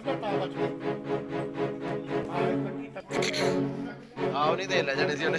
ਸਮਝਾ ਤਾਂ ਨਹੀਂ ਤੇ ਲੈ ਜਾਣੇ ਸੀ ਉਹਨੇ।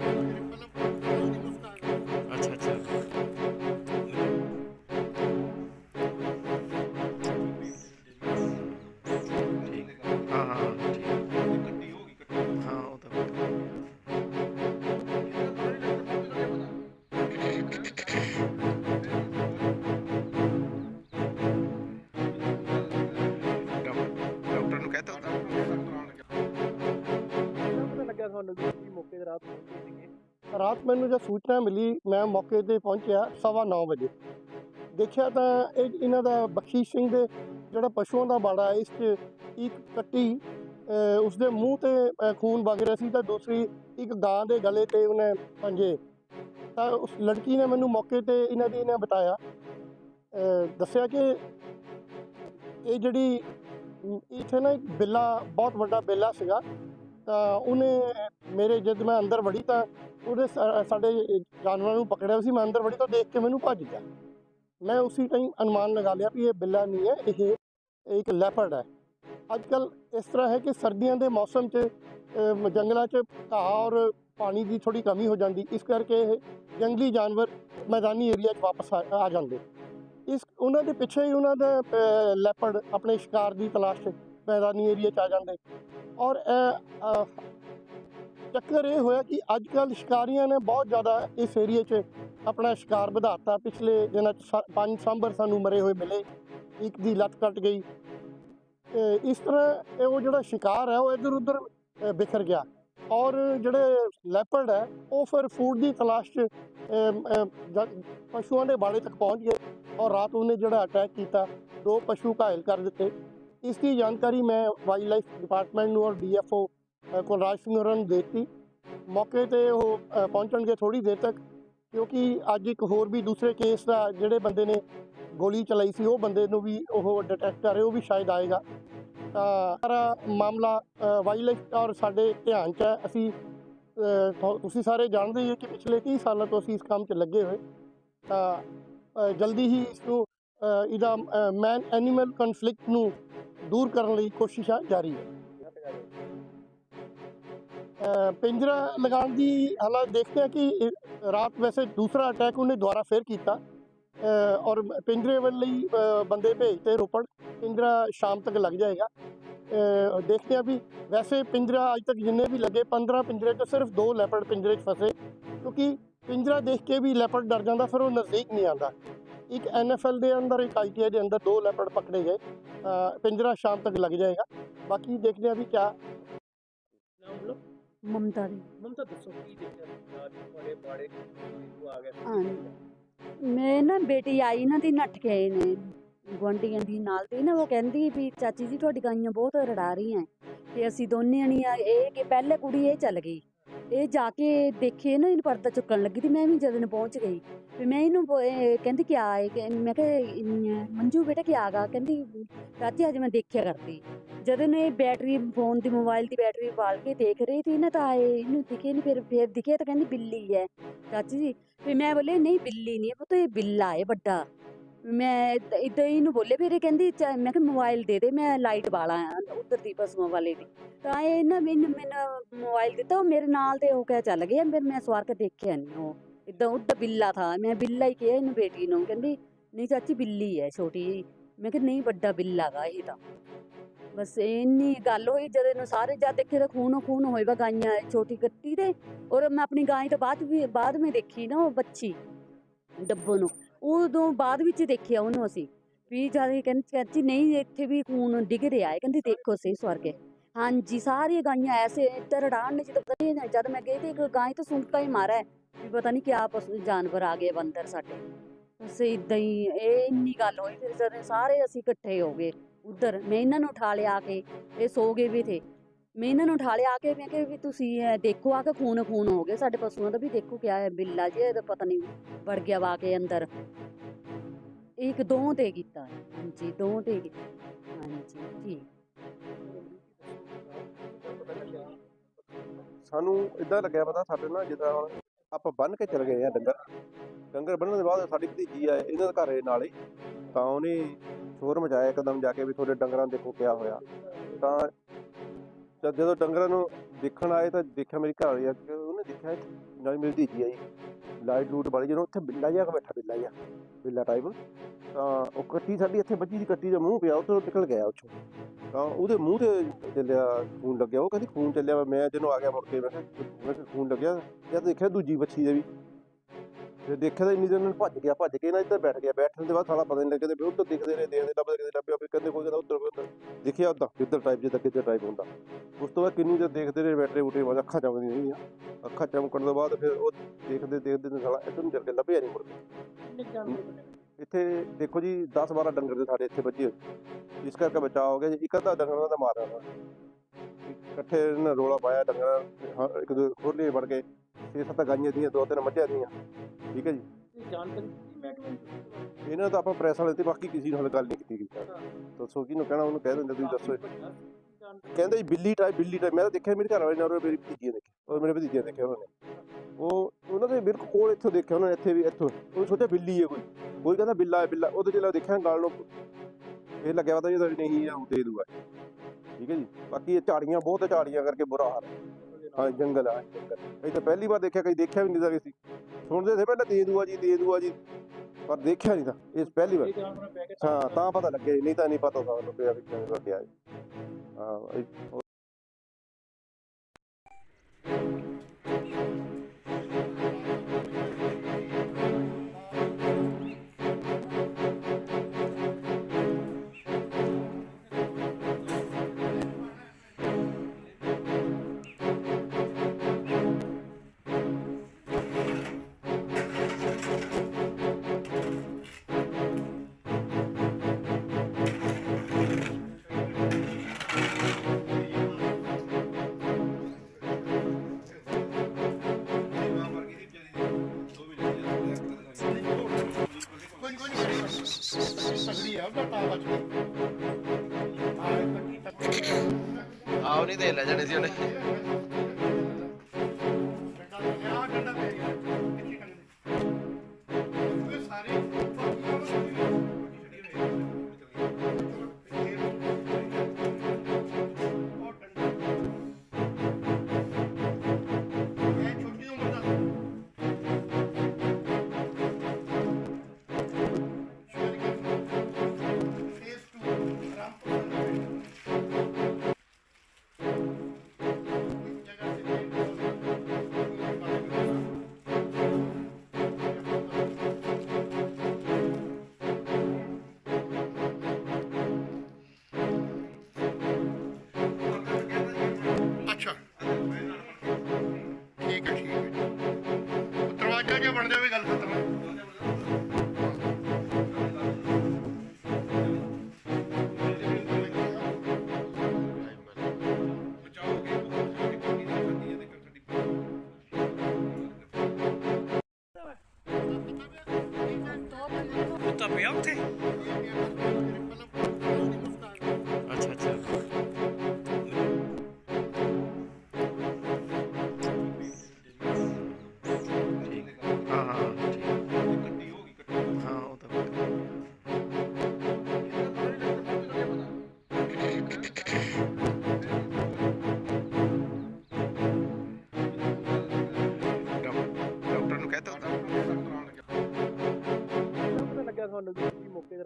ਰਾਤ ਪਹੁੰਚੇ ਸੀਗੇ। ਰਾਤ ਮੈਨੂੰ ਜਦ ਸੂਚਨਾ ਮਿਲੀ ਮੈਂ ਮੌਕੇ ਤੇ ਪਹੁੰਚਿਆ ਸਵਾ ਨੌ ਵਜੇ। ਦੇਖਿਆ ਤਾਂ ਇਹ ਇਹਨਾਂ ਦਾ ਬਖਸ਼ੀਸ਼ ਸਿੰਘ ਦੇ ਜਿਹੜਾ ਪਸ਼ੂਆਂ ਦਾ ਬਾੜਾ ਇਸ 'ਚ ਇੱਕ ਕੱਟੀ ਅਹ, ਉਸਦੇ ਮੂੰਹ ਤੇ ਖੂਨ ਵਗ ਰਿਹਾ ਸੀ ਤਾਂ ਦੂਸਰੀ ਇੱਕ ਗਾਂ ਦੇ ਗਲੇ ਤੇ ਉਹਨੇ ਪੰਜੇ। ਤਾਂ ਉਸ ਲੜਕੀ ਨੇ ਮੈਨੂੰ ਮੌਕੇ ਤੇ ਇਹਨਾਂ ਦੀ ਇਹਨੇ ਬਤਾਇਆ। ਅਹ, ਦੱਸਿਆ ਕਿ ਇਹ ਜਿਹੜੀ ਇੱਥੇ ਨਾ ਇੱਕ ਬਿੱਲਾ ਬਹੁਤ ਵੱਡਾ ਬਿੱਲਾ ਸੀਗਾ। ਤਾਂ ਉਹਨੇ ਮੇਰੇ ਜਦ ਮੈਂ ਅੰਦਰ ਵੜੀ ਤਾਂ ਉਹਦੇ ਸਾ- ਸਾਡੇ ਜਾਨਵਰਾਂ ਨੂੰ ਪਕੜਿਆ ਸੀ, ਮੈਂ ਅੰਦਰ ਵੜੀ ਤਾਂ ਦੇਖ ਕੇ ਮੈਨੂੰ ਭੱਜ ਗਿਆ। ਮੈਂ ਉਸੇ ਟਾਈਮ ਅਨੁਮਾਨ ਲਗਾ ਲਿਆ ਵੀ ਇਹ ਬਿੱਲਾ ਨਹੀਂ ਹੈ, ਇਹ ਇੱਕ ਲੈਪਰਡ ਹੈ। ਅੱਜ ਕੱਲ ਇਸ ਤਰ੍ਹਾਂ ਹੈ ਕਿ ਸਰਦੀਆਂ ਦੇ ਮੌਸਮ 'ਚ ਜੰਗਲਾਂ 'ਚ ਘਾਹ ਔਰ ਪਾਣੀ ਦੀ ਥੋੜੀ ਕਮੀ ਹੋ ਜਾਂਦੀ, ਇਸ ਕਰਕੇ ਇਹ ਜੰਗਲੀ ਜਾਨਵਰ ਮੈਦਾਨੀ ਏਰੀਆ 'ਚ ਵਾਪਸ ਆ ਆ ਜਾਂਦੇ। ਇਸ, ਉਹਨਾਂ ਦੇ ਪਿੱਛੇ ਹੀ ਉਹਨਾਂ ਦਾ ਲੈਪਰਡ ਆਪਣੇ ਸ਼ਿਕਾਰ ਦੀ ਤਲਾਸ਼ 'ਚ ਮੈਦਾਨੀ ਏਰੀਆ 'ਚ ਆ ਜਾਂਦੇ। ਔਰ ਚੱਕਰ ਇਹ ਹੋਇਆ ਕਿ ਅੱਜ ਕੱਲ ਸ਼ਿਕਾਰੀਆਂ ਨੇ ਬਹੁਤ ਜ਼ਿਆਦਾ ਇਸ ਏਰੀਏ 'ਚ ਆਪਣਾ ਸ਼ਿਕਾਰ ਵਧਾਤਾ। ਪਿਛਲੇ ਦਿਨਾਂ 'ਚ ਪੰਜ ਸਾਂਬਰ ਸਾਨੂੰ ਮਰੇ ਹੋਏ ਮਿਲੇ। ਇੱਕ ਦੀ ਲੱਤ ਕੱਟ ਗਈ। ਇਸ ਤਰ੍ਹਾਂ ਉਹ ਜਿਹੜਾ ਸ਼ਿਕਾਰ ਹੈ, ਉਹ ਇੱਧਰ ਉੱਧਰ ਬਿਖਰ ਗਿਆ। ਔਰ ਜਿਹੜੇ ਲੈਪਰਡ ਹੈ, ਉਹ ਫਿਰ ਫੂਡ ਦੀ ਤਲਾਸ਼ 'ਚ ਪਸ਼ੂਆਂ ਦੇ ਬਾੜੇ ਤੱਕ ਪਹੁੰਚ ਗਏ। ਔਰ ਰਾਤ ਉਹਨੇ ਜਿਹੜਾ ਅਟੈਕ ਕੀਤਾ, ਦੋ ਪਸ਼ੂ ਘਾਇਲ ਕਰ ਦਿੱਤੇ। ਇਸ ਦੀ ਜਾਣਕਾਰੀ ਮੈਂ ਵਾਈਲਡ ਲਾਈਫ ਡਿਪਾਰਟਮੈਂਟ ਨੂੰ ਔਰ ਡੀਐਫਓ ਕੁਲਰਾਜ ਸਿੰਘ ਹੋਰਾਂ ਨੂੰ ਦੇ ਦਿੱਤੀ। ਮੌਕੇ ਤੇ ਉਹ ਪਹੁੰਚਣਗੇ ਥੋੜੀ ਦੇਰ ਤੱਕ, ਕਿਉਂਕਿ ਅੱਜ ਇੱਕ ਹੋਰ ਵੀ ਦੂਸਰੇ ਕੇਸ ਦਾ ਜਿਹੜੇ ਬੰਦੇ ਨੇ ਗੋਲੀ ਚਲਾਈ ਸੀ, ਉਹ ਬੰਦੇ ਨੂੰ ਵੀ ਉਹ ਡਿਟੈਕਟ ਕਰ ਰਹੇ, ਉਹ ਵੀ ਸ਼ਾਇਦ ਆਏਗਾ। ਤਾਂ ਸਾਰਾ ਮਾਮਲਾ ਵਾਈਲਡ ਲਾਈਫ ਔਰ ਸਾਡੇ ਧਿਆਨ 'ਚ ਹੈ। ਅਸੀਂ ਤੁਸੀਂ ਸਾਰੇ ਜਾਣਦੇ ਹੀ ਹੋ ਕਿ ਪਿਛਲੇ 30 ਸਾਲਾਂ ਤੋਂ ਅਸੀਂ ਇਸ ਕੰਮ 'ਚ ਲੱਗੇ ਹੋਏ। ਤਾਂ ਜਲਦੀ ਹੀ ਇਸ ਨੂੰ ਇਹਦਾ ਮੈਨ ਐਨੀਮਲ ਕਨਫਲਿਕਟ ਨੂੰ ਦੂਰ ਕਰਨ ਲਈ ਕੋਸ਼ਿਸ਼ਾਂ ਜਾਰੀ ਹੈ। ਪਿੰਜਰਾ ਲਗਾਉਣ ਦੀ ਹਾਲਾਤ ਦੇਖਦੇ ਆ ਕਿ ਰਾਤ ਵੈਸੇ ਦੂਸਰਾ ਅਟੈਕ ਉਹਨੇ ਦੁਬਾਰਾ ਫੇਰ ਕੀਤਾ। ਔਰ ਪਿੰਜਰੇ ਵੱਲ ਲਈ ਅ, ਬੰਦੇ ਭੇਜਤੇ ਰੋਪੜ ਪਿੰਜਰਾ ਸ਼ਾਮ ਤੱਕ ਲੱਗ ਜਾਏਗਾ। ਅ, ਦੇਖਦੇ ਆ ਵੀ ਵੈਸੇ ਪਿੰਜਰਾ ਅੱਜ ਤੱਕ ਜਿੰਨੇ ਵੀ ਲੱਗੇ 15 ਪਿੰਜਰੇ ਤੋਂ ਸਿਰਫ ਦੋ ਲੈਪਰਡ ਪਿੰਜਰੇ 'ਚ ਫਸੇ। ਕਿਉਂਕਿ ਪਿੰਜਰਾ ਦੇਖ ਕੇ ਵੀ ਲੈਪਰਡ ਡਰ ਜਾਂਦਾ ਫਿਰ ਉਹ ਨਜ਼ਦੀਕ ਨਹੀਂ ਆਉਂਦਾ। ਇੱਕ ਐਨਐਫਐਲ ਦੇ ਅੰਦਰ ਇੱਕ ਆਈਟੀਆਈ ਦੇ ਅੰਦਰ ਦੋ ਲੈਪਰਡ ਪਕੜੇ ਗਏ। ਪਿੰਜਰਾ ਸ਼ਾਮ ਤੱਕ ਲੱਗ ਜਾਏਗਾ। ਬਾਕੀ ਦੇਖਦੇ ਆ ਵੀ ਕਿਆ ਮਮਤਾ ਦੀ। ਮਮਤਾ ਦੱਸੋ ਕੀ ਦੇਖਿਆ ਤੁਹਾਡੇ ਬਾੜੇ ਆ ਗਿਆ ਹਾਂ ਮੈਂ ਨਾ ਬੇਟੀ ਆਈ ਨਾ ਦੀ ਨੱਠ ਕੇ ਆਏ ਨੇ। ਗੁਆਂਢੀਆਂ ਦੀ ਨਾਲ ਤੇ ਨਾ ਉਹ ਕਹਿੰਦੀ ਵੀ ਚਾਚੀ ਜੀ ਤੁਹਾਡੀ ਗਾਈਆਂ ਬਹੁਤ ਰੜਾ ਰਹੀਆਂ ਤੇ ਅਸੀਂ ਦੋਨੇ ਜਣੀਆਂ ਇਹ ਕਿ ਪਹਿਲੇ ਕੁੜੀ ਇਹ ਚੱਲ ਗਈ। ਇਹ ਜਾ ਕੇ ਦੇਖੇ ਨਾ ਇਹਨੂੰ ਪਰਦਾ ਚੁੱਕਣ ਲੱਗੀ ਤੇ ਮੈਂ ਵੀ ਜਦੋਂ ਪਹੁੰਚ ਗਈ ਤੇ ਮੈਂ ਇਹਨੂੰ ਬ- ਇਹ ਕਹਿੰਦੀ ਕਿ ਆਏ ਮੈਂ ਕਿਹਾ ਅਮ, ਮੰਜੂ ਬੇਟਾ ਕੀ ਆਗਾ ਕਹਿੰਦੀ ਚਾਚੀ ਅੱਜ ਮੈਂ ਦੇਖਿਆ ਕਰਦੀ। ਜਦੋਂ ਇਹ ਬੈਟਰੀ ਫੋਨ ਦੀ ਮੋਬਾਈਲ ਦੀ ਬੈਟਰੀ ਬਾਲ ਕੇ ਦੇਖ ਰਹੀ ਸੀ ਇਹਨਾਂ ਤਾਂ ਆਏ ਇਹਨੂੰ ਦਿਖੇ ਨਹੀਂ ਫਿਰ ਫਿਰ ਦਿਖੇ ਤਾਂ ਕਹਿੰਦੀ ਬਿੱਲੀ ਹੈ ਚਾਚੀ ਜੀ। ਫਿਰ ਮੈਂ ਬੋਲੇ ਨਹੀਂ ਬਿੱਲੀ ਨਹੀਂ ਪੁੱਤ ਇਹ ਬਿੱਲਾ ਹੈ ਵੱਡਾ। ਮੈਂ ਇਦਾਂ ਹੀ ਨੂੰ ਬੋਲੇ ਫਿਰ ਇਹ ਕਹਿੰਦੀ ਚੱਲ ਮੈਂ ਕਿਹਾ ਮੋਬਾਈਲ ਦੇ ਦੇ, ਮੈਂ ਲਾਈਟ ਵਾਲਾ ਉਧਰ ਦੀ ਪਸ਼ੂਆਂ ਵਾਲੇ ਦੀ। ਤਾਂ ਇਹ ਨਾ ਮੈਨੂੰ ਮੈਨੂੰ ਮੋਬਾਈਲ ਦਿੱਤਾ, ਉਹ ਮੇਰੇ ਨਾਲ ਤੇ ਉਹ ਕਹਿ ਚੱਲ ਗਿਆ, ਫਿਰ ਮੈਂ ਸਵਾਰ ਕੇ ਦੇਖਿਆ ਨਹੀਂ ਉਹ। ਇਦਾਂ ਉੱਧਰ ਬਿੱਲਾ ਥਾ, ਮੈਂ ਬਿੱਲਾ ਹੀ ਕਿਹਾ ਇਹਨੂੰ ਬੇਟੀ ਨੂੰ, ਕਹਿੰਦੀ, ਨਹੀਂ ਚਾਚੀ ਬਿੱਲੀ ਹੈ ਛੋਟੀ ਜਿਹੀ। ਮੈਂ ਕਿਹਾ ਨਹੀਂ, ਵੱਡਾ ਬਿੱਲਾ ਗਾ ਇਹ ਤਾਂ। ਬਸ ਇੰਨੀ ਗੱਲ ਹੋਈ, ਜਦ ਇਹਨੂੰ ਸਾਰੇ ਜਾ ਦੇਖੇ ਤਾਂ ਖੂਨ ਖੂਨ ਹੋਏ ਵਾ ਗਾਈਆਂ ਛੋਟੀ ਕੱਟੀ ਦੇ ਔਰ ਮੈਂ ਆਪਣੀ ਗਾਂ ਤੋਂ ਬਾਅਦ ਵੀ, ਬਾਅਦ ਵਿੱਚ ਦੇਖੀ ਨਾ ਉਹ ਬੱਚੀ, ਡੱਬੋ ਨੂੰ। ਉਦੋਂ ਬਾਅਦ ਵਿੱਚ ਦੇਖਿਆ ਉਹਨੂੰ ਅਸੀਂ। ਵੀ ਜਦ ਇਹ ਕਹਿੰਦੀ, ਚਾਚੀ ਨਹੀਂ, ਇੱਥੇ ਵੀ ਖੂਨ ਡਿੱਗ ਰਿਹਾ ਹੈ। ਕਹਿੰਦੀ, ਦੇਖੋ ਸਹੀ ਸਵਰਗੇ ਹਾਂਜੀ, ਸਾਰੀਆਂ ਗਾਈਆਂ ਐਸੇ ਇੱਧਰ ਡਾਣ ਨੇ, ਜਦੋਂ ਪਤਾ ਨਹੀਂ, ਜਦ ਮੈਂ ਗਈ ਤੇ ਇੱਕ ਗਾਂ ਤਾਂ ਸੁਣਕਾ ਹੀ ਮਾਰਾ ਹੈ ਵੀ ਪਤਾ ਨਹੀਂ ਕਿਆ ਪਸ਼ੂ, ਜਾਨਵਰ ਆ ਗਏ ਬੰਦਰ ਸਾਡੇ। ਬਸ ਇਦਾਂ ਹੀ, ਇਹ ਇੰਨੀ ਗੱਲ ਹੋਈ, ਫਿਰ ਸਾਰੇ ਅਸੀਂ ਇਕੱਠੇ ਹੋ ਗਏ, ਉਧਰ ਮੈਂ ਇਹਨਾਂ ਨੂੰ ਉਠਾ ਲਿਆ ਕੇ, ਇਹ ਸੋ ਗਏ ਵੀ ਥੇ। ਮੈਂ ਇਹਨਾਂ ਨੂੰ ਉਠਾ ਲਿਆ ਕੇ ਮੈਂ ਕਿਹਾ ਵੀ ਤੁਸੀਂ ਇਹ ਦੇਖੋ ਆ ਕੇ ਖੂਨ ਖੂਨ ਹੋ ਗਏ, ਸਾਡੇ ਪਸ਼ੂਆਂ ਦਾ ਵੀ ਦੇਖੋ ਕਿਆ ਹੈ, ਬਿੱਲਾ ਜੀ ਇਹਦਾ ਪਤਾ ਨਹੀਂ ਵੜ ਗਿਆ ਵਾ ਕੇ ਅੰਦਰ। ਇੱਕ ਦੋ ਤੇ ਕੀਤਾ ਹੈ। ਹਾਂਜੀ ਦੋ ਤੇ ਕੀਤਾ। ਹਾਂਜੀ ਠੀਕ ਸਾਨੂੰ ਇਦਾਂ ਲੱਗਿਆ ਪਤਾ ਸਾਡੇ ਨਾਲ ਜਿੱਦਾਂ ਹੁਣ ਆਪਾਂ ਬੰਨ ਕੇ ਚਲੇ ਗਏ ਆ ਡੰਗਰ। ਡੰਗਰ ਬੰਨਣ ਦੇ ਬਾਅਦ ਸਾਡੀ ਭਤੀਜੀ ਆ, ਇਹਨਾਂ ਦੇ ਘਰੇ ਨਾਲ ਹੀ। ਤਾਂ ਉਹਨੇ ਸ਼ੋਰ ਮਚਾਇਆ ਇੱਕਦਮ ਜਾ ਕੇ ਵੀ ਤੁਹਾਡੇ ਡੰਗਰਾਂ ਨੂੰ ਦੇਖੋ ਕਿਆ ਹੋਇਆ। ਤਾਂ ਜਦ ਜਦੋਂ ਡੰਗਰਾਂ ਨੂੰ ਦੇਖਣ ਆਏ ਤਾਂ ਦੇਖਿਆ ਮੇਰੀ ਘਰ ਵਾਲੀ ਆ ਕਿ ਉਹਨੇ ਦੇਖਿਆ ਨਾਲ ਮੇਰੀ ਭਤੀਜੀ ਆਈ। ਲਾਈਟ ਲੂਟ ਵਾਲੀ ਜਦੋਂ ਉੱਥੇ ਬਿੱਲਾ ਜਿਹਾ ਬੈਠਾ ਬਿੱਲਾ ਜਿਹਾ, ਬਿੱਲਾ ਟਾਈਪ ਤਾਂ ਉਹ ਕੱਟੀ ਸਾਡੀ ਇੱਥੇ ਬੱਜੀ ਦੀ ਕੱਟੀ ਦਾ ਮੂੰਹ ਪਿਆ ਉੱਥੋਂ ਨਿਕਲ ਗਿਆ ਉੱਥੋਂ। ਤਾਂ ਉਹਦੇ ਮੂੰਹ ਤੇ ਚੱਲਿਆ ਖੂਨ ਲੱਗਿਆ, ਉਹ ਕਹਿੰਦੀ ਖੂਨ ਚੱਲਿਆ ਮੈਂ ਜਦੋਂ ਆ ਗਿਆ ਮੁੜ ਕੇ, ਮੈਂ ਕਿਹਾ ਖੂਨ ਲੱਗਿਆ। ਜਦ ਦੇਖਿਆ ਦੂਜੀ ਬੱਚੀ ਦੇ ਵੀ। ਤੇ ਦੇਖਿਆ ਤਾਂ ਇੰਨੀ ਦੇਰ ਨੂੰ ਭੱਜ ਗਿਆ, ਭੱਜ ਕੇ ਨਾ ਇੱਧਰ ਬੈਠ ਗਿਆ, ਬੈਠਣ ਦੇ ਬਾਅਦ ਸਾਲਾ ਪਤਾ ਨਹੀਂ ਲੱਗਿਆ ਵੀ ਉੱਧਰ ਦਿਖਦੇ ਨੇ ਦੇਖਦੇ ਲੱਭਦੇ ਕਿਤੇ ਲੱਭਿਆ ਦੇਖਿਆ ਉੱਦਾਂ ਕਿੱਧਰ ਟਾਈਪ ਜਿੱਦਾਂ ਕਿੱਧਰ ਟਾਈਪ ਹੁੰਦਾ। ਉਸ ਤੋਂ ਬਾਅਦ ਕਿੰਨੀ ਦੇਰ ਦੇਖਦੇ ਰਹੇ ਬੈਠੇ ਉਠੇ ਬਾਅਦ ਅੱਖਾਂ ਚਮਕਦੀਆਂ ਰਹੀਆਂ। ਅੱਖਾਂ ਚਮਕਣ ਤੋਂ ਬਾਅਦ ਫਿਰ ਉਹ ਦੇਖਦੇ ਦੇਖਦੇ ਨੇ ਸਾਲਾ ਇੱਧਰ ਨੂੰ ਚੱਲ ਲੱਭਿਆ ਨਹੀਂ ਮੁੜ ਕੇ। ਇੱਥੇ ਦੇਖੋ ਜੀ 10 12 ਡੰਗਰ ਦੇ ਸਾਡੇ ਇੱਥੇ ਬੱਜੇ ਇਸ ਕਰਕੇ ਬਚਾਅ ਹੋ ਗਿਆ ਜੀ। ਇੱਕ ਅੱਧਾ ਡੰਗਰ ਦਾ ਮਾਰਿਆ ਹੋਇਆ ਇਕੱਠੇ ਇਹਨਾਂ ਰੋਲਾ ਪਾਇਆ ਡੰਗਰ ਇੱਕ ਦੋ ਖੋਲੇ ਵੜ ਕੇ। ਛੇ ਸੱਤ ਗਾਈਆਂ ਦੀਆਂ, ਦੋ ਤਿੰਨ ਮੱਝਾਂ ਦੀਆਂ। ਠੀਕ ਹੈ ਜੀ। ਇਹਨਾਂ ਦਾ ਆਪਾਂ ਪ੍ਰੈਸ ਵਾਲੇ ਤੇ ਬਾਕੀ ਕਿਸੇ ਨਾਲ ਗੱਲ ਨਹੀਂ ਕੀਤੀ ਗਈ। ਦੱਸੋ ਕਿਹਨੂੰ ਕਹਿਣਾ ਉਹਨੂੰ ਕਹਿ ਦਿੰਦੇ ਤੁਸੀਂ ਦੱਸੋ। ਕਹਿੰਦੇ ਜੀ ਬਿੱਲੀ ਟਾਈਪ ਬਿੱਲੀ ਟਾਈਪ। ਮੈਂ ਤਾਂ ਦੇਖਿਆ ਮੇਰੇ ਘਰ ਵਾਲੇ ਨੇ ਔਰ ਮੇਰੀ ਭਤੀਜੀ ਨੇ। ਔਰ ਮੇਰੇ ਭਤੀਜੇ ਨੇ ਦੇਖਿਆ ਉਹਨਾਂ ਨੇ। ਉਹ ਉਹਨਾਂ ਦੇ ਬਿਲਕੁਲ ਕੋਲ ਇੱਥੋਂ ਦੇਖਿਆ ਉਹਨਾਂ ਨੇ ਇੱਥੇ ਵੀ ਇੱਥੋਂ। ਉਹ ਸੋਚਿਆ ਬਿੱਲੀ ਹੈ ਕੋਈ। ਕੋਈ ਕਹਿੰਦਾ ਬਿੱਲਾ ਹੈ ਬਿੱਲਾ। ਉਹਦੇ ਜਿਹੜਾ ਦੇਖਿਆ ਗਾਲ ਨੂੰ ਇਹ ਲੱਗਿਆ ਪਤਾ ਜੀ ਨਹੀਂ ਉਹ ਦੇ ਦੂਗਾ। ਠੀਕ ਹੈ ਜੀ। ਬਾਕੀ ਇਹ ਝਾੜੀਆਂ ਬਹੁਤ ਝਾੜੀਆਂ ਕਰਕੇ ਬੁਰਾ ਹਾਲ ਹੈ। ਹਾਂ ਜੰਗਲ ਆ ਜੰਗਲ। ਇਹ ਤਾਂ ਪਹਿਲੀ ਵਾਰ ਦੇਖਿਆ ਕਈ ਦੇਖਿਆ ਵੀ ਨਹੀਂ ਤਾਂ ਸੀ ਸੁਣਦੇ ਸੀ ਪਹਿਲਾਂ ਦੇ ਦੂਆ ਜੀ ਦੇ ਦੂਆ ਜੀ। ਪਰ ਦੇਖਿਆ ਨਹੀਂ ਤਾਂ ਇਸ ਪਹਿਲੀ ਵਾਰ। ਹਾਂ ਤਾਂ ਪਤਾ ਲੱਗਿਆ ਨਹੀਂ ਤਾਂ ਨਹੀਂ ਪਤਾ ਸਾਨੂੰ ਪਿਆ ਵੀ ਕਿਵੇਂ ਲੱਗਿਆ ਹਾਂ ਤਗੜੀ ਆ ਉਹਦਾ ਨਹੀਂ ਦੇ ਲੈ ਜਾਣੇ ਸੀ ਉਹਨੇ।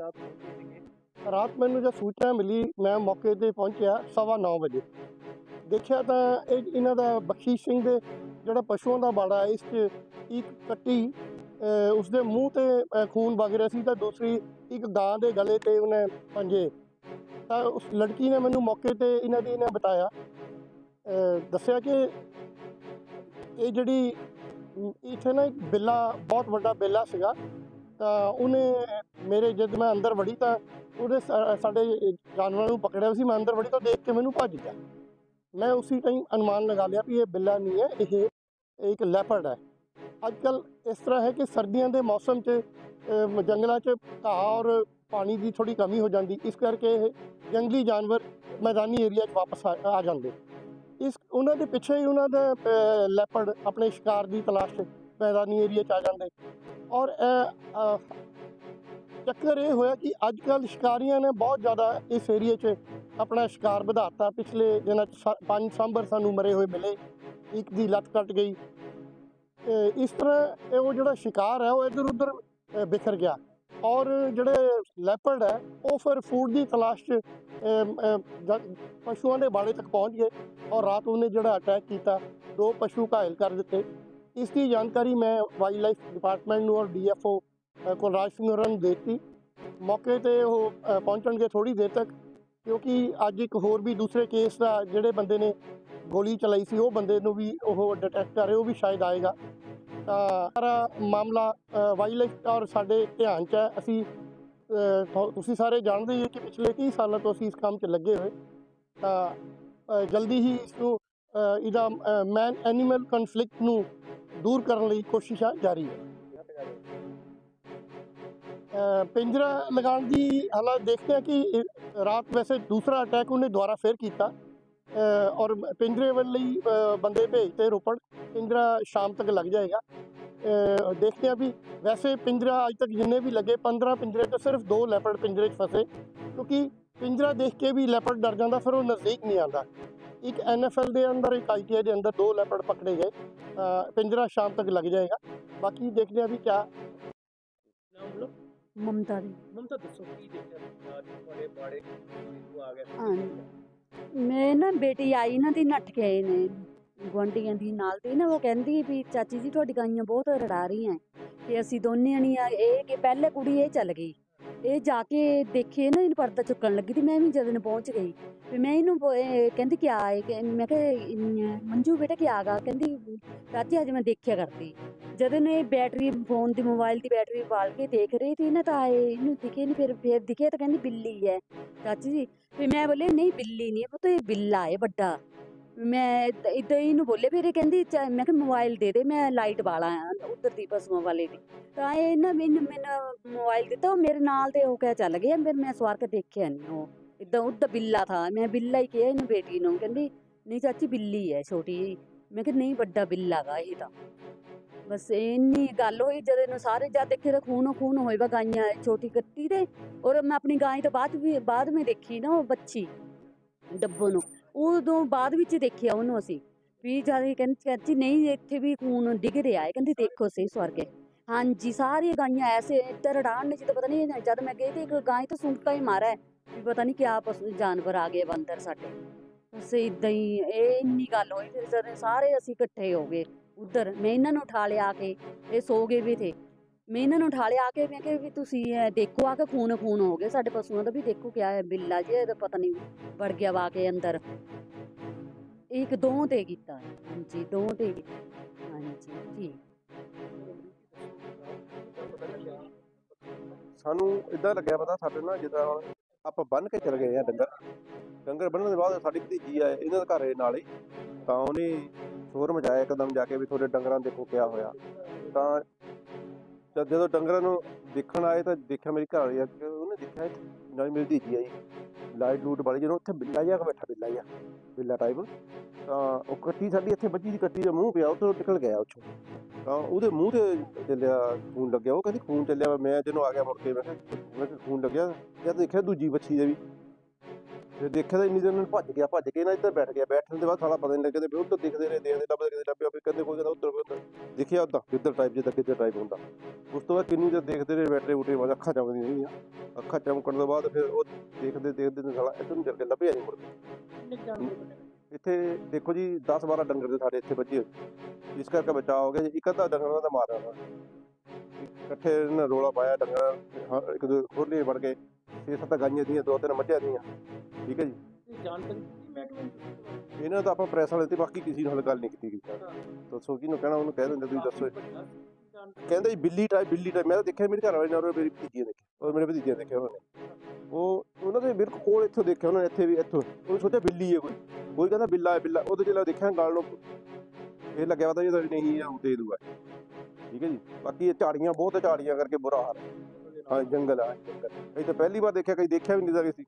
ਰਾਤ ਰਾਤ ਮੈਨੂੰ ਜਦ ਸੂਚਨਾ ਮਿਲੀ, ਮੈਂ ਮੌਕੇ ਤੇ ਪਹੁੰਚਿਆ ਸਵਾ ਨੌ ਵਜੇ। ਦੇਖਿਆ ਤਾਂ ਇਹ ਇਹਨਾਂ ਦਾ ਬਖਸ਼ੀਸ਼ ਸਿੰਘ ਦੇ ਜਿਹੜਾ ਪਸ਼ੂਆਂ ਦਾ ਬਾੜਾ ਇਸ 'ਚ ਇੱਕ ਕੱਟੀ, ਅਹ ਉਸਦੇ ਮੂੰਹ ਤੇ ਖੂਨ ਵਗ ਰਿਹਾ ਸੀ ਤਾਂ ਦੂਸਰੀ ਇੱਕ ਗਾਂ ਦੇ ਗਲੇ ਤੇ ਉਹਨੇ ਪੰਜੇ। ਤਾਂ ਉਸ ਲੜਕੀ ਨੇ ਮੈਨੂੰ ਮੌਕੇ ਤੇ ਇਹਨਾਂ ਦੀ ਇਹਨੇ ਬਤਾਇਆ ਅਹ ਦੱਸਿਆ ਕਿ ਇਹ ਜਿਹੜੀ, ਇੱਥੇ ਨਾ ਇੱਕ ਬਿੱਲਾ, ਬਹੁਤ ਵੱਡਾ ਬਿੱਲਾ ਸੀਗਾ। ਤਾਂ ਉਹਨੇ ਮੇਰੇ ਜਦ ਮੈਂ ਅੰਦਰ ਵੜੀ ਤਾਂ ਉਹਦੇ ਸਾ- ਸਾਡੇ ਜਾਨਵਰਾਂ ਨੂੰ ਪਕੜਿਆ ਸੀ, ਮੈਂ ਅੰਦਰ ਵੜੀ ਤਾਂ ਦੇਖ ਕੇ ਮੈਨੂੰ ਭੱਜ ਗਿਆ। ਮੈਂ ਉਸੇ ਟਾਈਮ ਅਨੁਮਾਨ ਲਗਾ ਲਿਆ ਵੀ ਇਹ ਬਿੱਲਾ ਨਹੀਂ ਹੈ, ਇਹ ਇੱਕ ਲੈਪਰਡ ਹੈ। ਅੱਜ ਕੱਲ ਇਸ ਤਰ੍ਹਾਂ ਹੈ ਕਿ ਸਰਦੀਆਂ ਦੇ ਮੌਸਮ 'ਚ ਜੰਗਲਾਂ 'ਚ ਘਾਹ ਔਰ ਪਾਣੀ ਦੀ ਥੋੜੀ ਕਮੀ ਹੋ ਜਾਂਦੀ, ਇਸ ਕਰਕੇ ਇਹ ਜੰਗਲੀ ਜਾਨਵਰ ਮੈਦਾਨੀ ਏਰੀਆ 'ਚ ਵਾਪਸ ਆ ਆ ਜਾਂਦੇ। ਇਸ, ਉਹਨਾਂ ਦੇ ਪਿੱਛੇ ਹੀ ਉਹਨਾਂ ਦਾ ਲੈਪਰਡ ਆਪਣੇ ਸ਼ਿਕਾਰ ਦੀ ਤਲਾਸ਼ 'ਚ ਮੈਦਾਨੀ ਏਰੀਆ 'ਚ ਆ ਜਾਂਦੇ ਔਰ ਚੱਕਰ ਇਹ ਹੋਇਆ ਕਿ ਅੱਜ ਕੱਲ ਸ਼ਿਕਾਰੀਆਂ ਨੇ ਬਹੁਤ ਜ਼ਿਆਦਾ ਇਸ ਏਰੀਏ 'ਚ ਆਪਣਾ ਸ਼ਿਕਾਰ ਵਧਾਤਾ। ਪਿਛਲੇ ਦਿਨਾਂ 'ਚ ਪੰਜ ਸਾਂਭਰ ਸਾਨੂੰ ਮਰੇ ਹੋਏ ਮਿਲੇ। ਇੱਕ ਦੀ ਲੱਤ ਕੱਟ ਗਈ। ਇਸ ਤਰ੍ਹਾਂ ਉਹ ਜਿਹੜਾ ਸ਼ਿਕਾਰ ਹੈ, ਉਹ ਇੱਧਰ ਉੱਧਰ ਬਿਖਰ ਗਿਆ। ਔਰ ਜਿਹੜੇ ਲੈਪਰਡ ਹੈ, ਉਹ ਫਿਰ ਫੂਡ ਦੀ ਤਲਾਸ਼ 'ਚ ਪਸ਼ੂਆਂ ਦੇ ਬਾੜੇ ਤੱਕ ਪਹੁੰਚ ਗਏ। ਔਰ ਰਾਤ ਉਹਨੇ ਜਿਹੜਾ ਅਟੈਕ ਕੀਤਾ, ਦੋ ਪਸ਼ੂ ਘਾਇਲ ਕਰ ਦਿੱਤੇ। ਇਸ ਦੀ ਜਾਣਕਾਰੀ ਮੈਂ ਵਾਈਲਡ ਲਾਈਫ ਡਿਪਾਰਟਮੈਂਟ ਨੂੰ ਔਰ ਡੀਐਫਓ ਕੁਲਰਾਜ ਸਿੰਘ ਹੋਰਾਂ ਨੂੰ ਦੇ ਦਿੱਤੀ। ਮੌਕੇ ਤੇ ਉਹ ਪਹੁੰਚਣਗੇ ਥੋੜੀ ਦੇਰ ਤੱਕ, ਕਿਉਂਕਿ ਅੱਜ ਇੱਕ ਹੋਰ ਵੀ ਦੂਸਰੇ ਕੇਸ ਦਾ ਜਿਹੜੇ ਬੰਦੇ ਨੇ ਗੋਲੀ ਚਲਾਈ ਸੀ, ਉਹ ਬੰਦੇ ਨੂੰ ਵੀ ਉਹ ਡਿਟੈਕਟ ਕਰ ਰਹੇ, ਉਹ ਵੀ ਸ਼ਾਇਦ ਆਏਗਾ। ਤਾਂ ਸਾਰਾ ਮਾਮਲਾ ਵਾਈਲਡ ਲਾਈਫ ਔਰ ਸਾਡੇ ਧਿਆਨ 'ਚ ਹੈ। ਅਸੀਂ ਤੁਸੀਂ ਸਾਰੇ ਜਾਣਦੇ ਹੀ ਹੋ ਕਿ ਪਿਛਲੇ 30 ਸਾਲਾਂ ਤੋਂ ਅਸੀਂ ਇਸ ਕੰਮ 'ਚ ਲੱਗੇ ਹੋਏ। ਤਾਂ ਜਲਦੀ ਹੀ ਇਸ ਨੂੰ ਇਹਦਾ ਮੈਨ ਐਨੀਮਲ ਕਨਫਲਿਕਟ ਨੂੰ ਦੂਰ ਕਰਨ ਲਈ ਕੋਸ਼ਿਸ਼ਾਂ ਜਾਰੀ ਹੈ। ਪਿੰਜਰਾ ਲਗਾਉਣ ਦੀ ਹਾਲਾਤ ਦੇਖਦੇ ਹਾਂ ਕਿ ਰਾਤ ਵੈਸੇ ਦੂਸਰਾ ਅਟੈਕ ਉਹਨੇ ਦੁਬਾਰਾ ਫੇਰ ਕੀਤਾ। ਔਰ ਪਿੰਜਰੇ ਵੱਲ ਲਈ ਬੰਦੇ ਭੇਜਤੇ ਰੋਪੜ, ਪਿੰਜਰਾ ਸ਼ਾਮ ਤੱਕ ਲੱਗ ਜਾਏਗਾ। ਦੇਖਦੇ ਹਾਂ ਵੀ ਵੈਸੇ ਪਿੰਜਰਾ ਅੱਜ ਤੱਕ ਜਿੰਨੇ ਵੀ ਲੱਗੇ 15 ਪਿੰਜਰੇ ਤੋਂ ਸਿਰਫ ਦੋ ਲੈਪਰਡ ਪਿੰਜਰੇ 'ਚ ਫਸੇ। ਕਿਉਂਕਿ ਪਿੰਜਰਾ ਦੇਖ ਕੇ ਵੀ ਲੈਪਰਡ ਡਰ ਜਾਂਦਾ, ਫਿਰ ਉਹ ਨਜ਼ਦੀਕ ਨਹੀਂ ਆਉਂਦਾ। ਇੱਕ ਐਨਐਫਐਲ ਦੇ ਅੰਦਰ ਇੱਕ ਆਈਟੀਆਈ ਦੇ ਅੰਦਰ ਦੋ ਲੈਪਰਡ ਪਕੜੇ ਗਏ। ਪਿੰਜਰਾ ਸ਼ਾਮ ਤੱਕ ਲੱਗ ਜਾਏਗਾ। ਬਾਕੀ ਦੇਖਦੇ ਹਾਂ ਵੀ ਕਿਆ ਮਮਤਾ ਦੀ। ਮਮਤਾ ਦੱਸੋ ਕੀ ਦੇਖਿਆ ਅੱਜ ਤੁਹਾਡੇ ਬਾੜੇ ਆ ਗਿਆ। ਮੈਂ ਨਾ ਬੇਟੀ ਆਈ ਨਾ ਦੀ ਨੱਠ ਕੇ ਆਏ ਨੇ। ਗੁਆਂਢੀਆਂ ਦੀ ਨਾਲ ਦੀ ਨਾ ਉਹ ਕਹਿੰਦੀ ਵੀ ਚਾਚੀ ਜੀ ਤੁਹਾਡੀ ਗਾਈਆਂ ਬਹੁਤ ਰੜਾ ਰਹੀਆਂ ਤੇ ਅਸੀਂ ਦੋਨੇ ਜਣੀਆਂ ਇਹ ਕਿ ਪਹਿਲੇ ਕੁੜੀ ਇਹ ਚੱਲ ਗਈ। ਇਹ ਜਾ ਕੇ ਦੇਖੇ ਨਾ, ਇਹਨੂੰ ਪਰਦਾ ਚੁੱਕਣ ਲੱਗੀ ਤੇ ਮੈਂ ਵੀ ਜਦੋਂ ਨੂੰ ਪਹੁੰਚ ਗਈ ਤੇ ਮੈਂ ਇਹਨੂੰ ਬੋ- ਇਹ ਕਹਿੰਦੀ ਕਿਆ ਆਏ ਕਿ, ਮੈਂ ਕਿਹਾ "ਇਨ- ਮੰਜੂ ਬੇਟਾ ਕੀ ਆਗਾ ਕਹਿੰਦੀ, ਚਾਚੀ ਅੱਜ ਮੈਂ ਦੇਖਿਆ ਕਰਦੀ। ਜਦੋਂ ਇਹ ਬੈਟਰੀ ਫੋਨ ਦੀ, ਮੋਬਾਈਲ ਦੀ ਬੈਟਰੀ ਬਾਲ ਕੇ ਦੇਖ ਰਹੀ ਤੇ ਨਾ, ਤਾਂ ਇਹ ਇਹਨੂੰ ਦਿਖੇ ਨਹੀਂ ਫਿਰ ਫਿਰ ਦਿਖੇ ਤਾਂ ਕਹਿੰਦੀ ਬਿੱਲੀ ਹੈ। ਚਾਚੀ ਜੀ ਫਿਰ ਮੈਂ ਬੋਲੇ ਨਹੀਂ, ਬਿੱਲੀ ਨਹੀਂ ਪੁੱਤ, ਇਹ ਬਿੱਲਾ ਹੈ ਵੱਡਾ। ਮੈਂ ਇਦਾਂ ਹੀ ਨੂੰ ਬੋਲੇ ਫਿਰ ਇਹ ਕਹਿੰਦੀ ਚੱਲ ਮੈਂ ਕਿਹਾ ਮੋਬਾਈਲ ਦੇ ਦੇ, ਮੈਂ ਲਾਈਟ ਵਾਲਾ ਆ, ਉਧਰ ਦੀ ਪਸ਼ੂਆਂ ਵਾਲੇ ਦੀ। ਤਾਂ ਇਹ ਨਾ ਮੈਨੂੰ ਮੈਨੂੰ ਮੋਬਾਈਲ ਦਿੱਤਾ, ਉਹ ਮੇਰੇ ਨਾਲ ਤੇ ਉਹ ਕਹਿ ਚੱਲ ਗਿਆ, ਫਿਰ ਮੈਂ ਸਵਾਰ ਕੇ ਦੇਖਿਆ ਨਹੀਂ ਉਹ। ਇਦਾਂ ਉੱਧਰ ਬਿੱਲਾ ਥਾ, ਮੈਂ ਬਿੱਲਾ ਹੀ ਕਿਹਾ ਇਹਨੂੰ ਬੇਟੀ ਨੂੰ, ਕਹਿੰਦੀ, ਨਹੀਂ ਚਾਚੀ ਬਿੱਲੀ ਹੈ, ਛੋਟੀ ਜਿਹੀ। ਮੈਂ ਕਿਹਾ, ਨਹੀਂ, ਵੱਡਾ ਬਿੱਲਾ ਗਾ ਇਹ ਤਾਂ। ਬਸ ਇੰਨੀ ਗੱਲ ਹੋਈ, ਜਦੋਂ ਇਹਨੂੰ ਸਾਰੇ ਜਦ ਦੇਖੇ ਤਾਂ ਖੂਨੋ, ਖੂਨ ਹੋਏਗਾ ਗਾਈਆਂ ਛੋਟੀ ਕੱਟੀ ਤੇ ਔਰ ਮੈਂ ਆਪਣੀ ਗਾਂ ਤੋਂ ਬਾਅਦ ਵੀ, ਬਾਅਦ ਵਿੱਚ ਦੇਖੀ ਨਾ ਉਹ ਬੱਚੀ, ਡੱਬੋ ਨੂੰ। ਉਦੋਂ ਬਾਅਦ ਵਿੱਚ ਦੇਖਿਆ ਉਹਨੂੰ ਅਸੀਂ। ਵੀ ਜਦ ਇਹ ਕਹਿੰਦੀ ਚਾਚੀ, ਨਹੀਂ, ਇੱਥੇ ਵੀ ਖੂਨ ਡਿੱਗ ਰਿਹਾ ਹੈ। ਕਹਿੰਦੀ, ਦੇਖੋ ਸਹੀ ਸਵਰਗੇ ਹਾਂਜੀ, ਸਾਰੀਆਂ ਗਾਈਆਂ ਐਸੇ ਇੱਧਰ ਡਾਣ ਨੇ ਜਦੋਂ ਪਤਾ ਨਹੀਂ ਜਦ ਮੈਂ ਗਈ ਤੇ ਇੱਕ ਗਾਂ ਤਾਂ ਸੁੰਕਾ ਹੀ ਮਾਰਾ ਹੈ, ਵੀ ਪਤਾ ਨਹੀਂ ਕਿਆ ਪਸ਼ੂ, ਜਾਨਵਰ ਆ ਗਏ ਅੰਦਰ ਸਾਡੇ। ਬਸ ਇਦਾਂ ਹੀ, ਇਹ ਇੰਨੀ ਗੱਲ ਹੋਈ, ਫਿਰ ਸਾਰੇ ਅਸੀਂ ਇਕੱਠੇ ਹੋ ਗਏ, ਉਧਰ ਮੈਂ ਇਹਨਾਂ ਨੂੰ ਉਠਾ ਲਿਆ ਕੇ, ਇਹ ਸੋ ਗਏ ਵੀ ਥੇ। ਮੈਂ ਇਹਨਾਂ ਨੂੰ ਉਠਾ ਲਿਆ ਕੇ, ਮੈਂ ਕਿਹਾ ਵੀ ਤੁਸੀਂ ਇਹ ਦੇਖੋ ਆ ਕੇ ਖੂਨ ਖੂਨ ਹੋ ਗਏ ਸਾਡੇ ਪਸ਼ੂਆਂ ਦਾ ਵੀ ਦੇਖੋ ਕਿਆ ਹੈ, ਬਿੱਲਾ ਜੀ ਇਹਦਾ ਪਤਾ ਨਹੀਂ ਵੜ ਗਿਆ ਵਾ ਕੇ ਅੰਦਰ। ਇੱਕ ਦੋ ਤੇ ਕੀਤਾ। ਹੈ। ਹਾਂਜੀ, ਦੋ ਤੇ ਕੀਤਾ। ਹਾਂਜੀ ਠੀਕ ਸਾਨੂੰ ਇਦਾਂ ਲੱਗਿਆ ਪਤਾ ਸਾਡੇ ਨਾਲ ਜਿੱਦਾਂ ਹੁਣ ਆਪਾਂ ਬੰਨ ਕੇ ਚਲੇ ਗਏ ਆ ਡੰਗਰ। ਡੰਗਰ ਬੰਨਣ ਦੇ ਬਾਅਦ ਸਾਡੀ ਭਤੀਜੀ ਆ ਇਹਨਾਂ ਦੇ ਘਰੇ ਨਾਲ ਹੀ। ਤਾਂ ਉਹਨੇ ਸ਼ੋਰ ਮਚਾਇਆ ਇੱਕਦਮ ਜਾ ਕੇ ਵੀ ਤੁਹਾਡੇ ਡੰਗਰਾਂ ਨੂੰ ਦੇਖੋ ਕਿਆ ਹੋਇਆ। ਤਾਂ ਜਦ ਜਦੋਂ ਡੰਗਰਾਂ ਨੂੰ ਦੇਖਣ ਆਏ ਤਾਂ ਦੇਖਿਆ ਮੇਰੀ ਘਰ ਵਾਲੀ ਆ ਕਿ ਉਹਨੇ ਦੇਖਿਆ ਨਾਲ ਮੇਰੀ ਭਤੀਜੀ ਆਈ। ਲਾਈਟ ਲੂਟ ਵਾਲੀ ਜਦੋਂ ਉੱਥੇ ਬਿੱਲਾ ਜਿਹਾ ਬੈਠਾ ਬਿੱਲਾ ਜਿਹਾ, ਬਿੱਲਾ ਟਾਈਪ ਤਾਂ ਉਹ ਕੱਟੀ ਸਾਡੀ ਇੱਥੇ ਬੱਜੀ ਦੀ ਕੱਟੀ ਦਾ ਮੂੰਹ ਪਿਆ ਉੱਥੋਂ ਨਿਕਲ ਗਿਆ ਉੱਥੋਂ। ਤਾਂ ਉਹਦੇ ਮੂੰਹ ਤੇ ਚੱਲਿਆ ਖੂਨ ਲੱਗਿਆ, ਉਹ ਕਹਿੰਦੀ ਖੂਨ ਚੱਲਿਆ ਮੈਂ ਜਦੋਂ ਆ ਗਿਆ ਮੁੜ ਕੇ, ਮੈਂ ਕਿਹਾ ਖੂਨ ਲੱਗਿਆ ਜਦ ਦੇਖਿਆ ਦੂਜੀ ਬੱਚੀ ਦੇ ਵੀ। ਫਿਰ ਦੇਖਿਆ ਤਾਂ ਇੰਨੀ ਦੇਰ ਨੂੰ ਭੱਜ ਗਿਆ, ਭੱਜ ਕੇ ਨਾ ਇੱਧਰ ਬੈਠ ਗਿਆ, ਬੈਠਣ ਦੇ ਬਾਅਦ ਸਾਲਾ ਪਤਾ ਨਹੀਂ ਲੱਗਦਾ ਵੀ ਉੱਧਰ ਦਿਖਦੇ ਰਹੇ, ਦੇਖਦੇ ਲੱਭਦੇ ਕਿਤੇ ਲੱਭਿਆ, ਫਿਰ ਕਹਿੰਦੇ ਕੋਈ ਕਹਿੰਦਾ ਉੱਧਰ ਕੋਈ ਉੱਧਰ। ਦਿਖਿਆ ਉਦਾਂ ਕਿੱਧਰ ਟਾਈਪ ਜਿੱਦਾਂ ਕਿੱਧਰ ਟਾਈਪ ਹੁੰਦਾ। ਉਸ ਤੋਂ ਬਾਅਦ ਕਿੰਨੀ ਦੇਰ ਦੇਖਦੇ ਰਹੇ, ਬੈਟਰੇ ਬੂਟੇ ਬਾਅਦ ਅੱਖਾਂ ਚਮਕਦੀਆਂ ਰਹੀਆਂ ਅੱਖਾਂ ਚਮਕਣ ਤੋਂ ਬਾਅਦ ਫਿਰ ਉਹ ਦੇਖਦੇ ਦੇਖਦੇ ਨੇ ਸਾਲਾ ਇੱਧਰ ਨੂੰ ਚੱਲ ਕੇ ਲੱਭਿਆ ਨਹੀਂ ਮੁੜ ਇੱਥੇ ਦੇਖੋ ਜੀ 10 12 ਡੰਗਰ ਦੇ ਸਾਡੇ ਇੱਥੇ ਬੱਚੇ ਇਸ ਕਰਕੇ ਬਚਾਅ ਹੋ ਗਿਆ ਜੀ। ਇੱਕ ਅੱਧਾ ਡੰਗਰਾਂ ਦਾ ਮਾਰਿਆ ਇਕੱਠੇ ਇਹਨਾਂ ਰੋਲਾ ਪਾਇਆ, ਡੰਗਰ ਇੱਕ ਦੋ ਖੋਲੇ ਬਣ ਕੇ ਛੇ ਸੱਤ ਗਾਈਆਂ ਦੀਆਂ ਦੋ ਤਿੰਨ ਮੱਝਾਂ ਦੀਆਂ। ਠੀਕ ਹੈ ਜੀ? ਇਹ ਜਾਣਕਾਰੀ ਦਿੱਤੀ ਮਹਿਕਮੇ ਨੂੰ ਇਹਨਾਂ ਦਾ ਆਪਾਂ ਪ੍ਰੈਸ ਵਾਲੇ ਤੇ ਬਾਕੀ ਕਿਸੇ ਨਾਲ ਗੱਲ ਨਹੀਂ ਕੀਤੀ ਗਈ। ਦੱਸੋ ਕਿਹਨੂੰ ਕਹਿਣਾ ਉਹਨੂੰ ਕਹਿ ਦਿੰਦੇ ਤੁਸੀਂ ਦੱਸੋ। ਕਹਿੰਦੇ ਜੀ ਬਿੱਲੀ ਟਾਈਪ ਬਿੱਲੀ ਟਾਈਪ। ਮੈਂ ਤਾਂ ਦੇਖਿਆ ਮੇਰੇ ਘਰ ਵਾਲੇ ਨੇ ਔਰ ਮੇਰੀ ਭਤੀਜੀ ਨੇ ਔਰ ਮੇਰੇ ਭਤੀਜੇ ਨੇ ਦੇਖਿਆ ਉਹਨਾਂ ਨੇ ਉਹ ਉਹਨਾਂ ਦੇ ਬਿਲਕੁਲ ਕੋਲ ਇੱਥੋਂ ਦੇਖਿਆ ਉਹਨਾਂ ਨੇ ਇੱਥੇ ਵੀ ਇੱਥੋਂ। ਉਹ ਸੋਚਿਆ ਬਿੱਲੀ ਹੈ ਕੋਈ। ਕੋਈ ਕਹਿੰਦਾ ਬਿੱਲਾ ਹੈ ਬਿੱਲਾ। ਉਹਦੇ ਜਿਹੜਾ ਦੇਖਿਆ ਗਾਲ ਨੂੰ ਇਹ ਲੱਗਿਆ ਪਤਾ ਜੀ ਨਹੀਂ ਉਹ ਦੇ ਦੂਗਾ। ਠੀਕ ਹੈ ਜੀ? ਬਾਕੀ ਇਹ ਝਾੜੀਆਂ ਬਹੁਤ ਝਾੜੀਆਂ ਕਰਕੇ ਬੁਰਾ ਹਾਲ ਹੈ। ਹਾਂ, ਜੰਗਲ ਆ, ਜੰਗਲ। ਇਹ ਤਾਂ ਪਹਿਲੀ ਵਾਰ ਦੇਖਿਆ ਕਈ ਦੇਖਿਆ ਵੀ ਨਹੀਂ ਤਾਂ ਸੀ।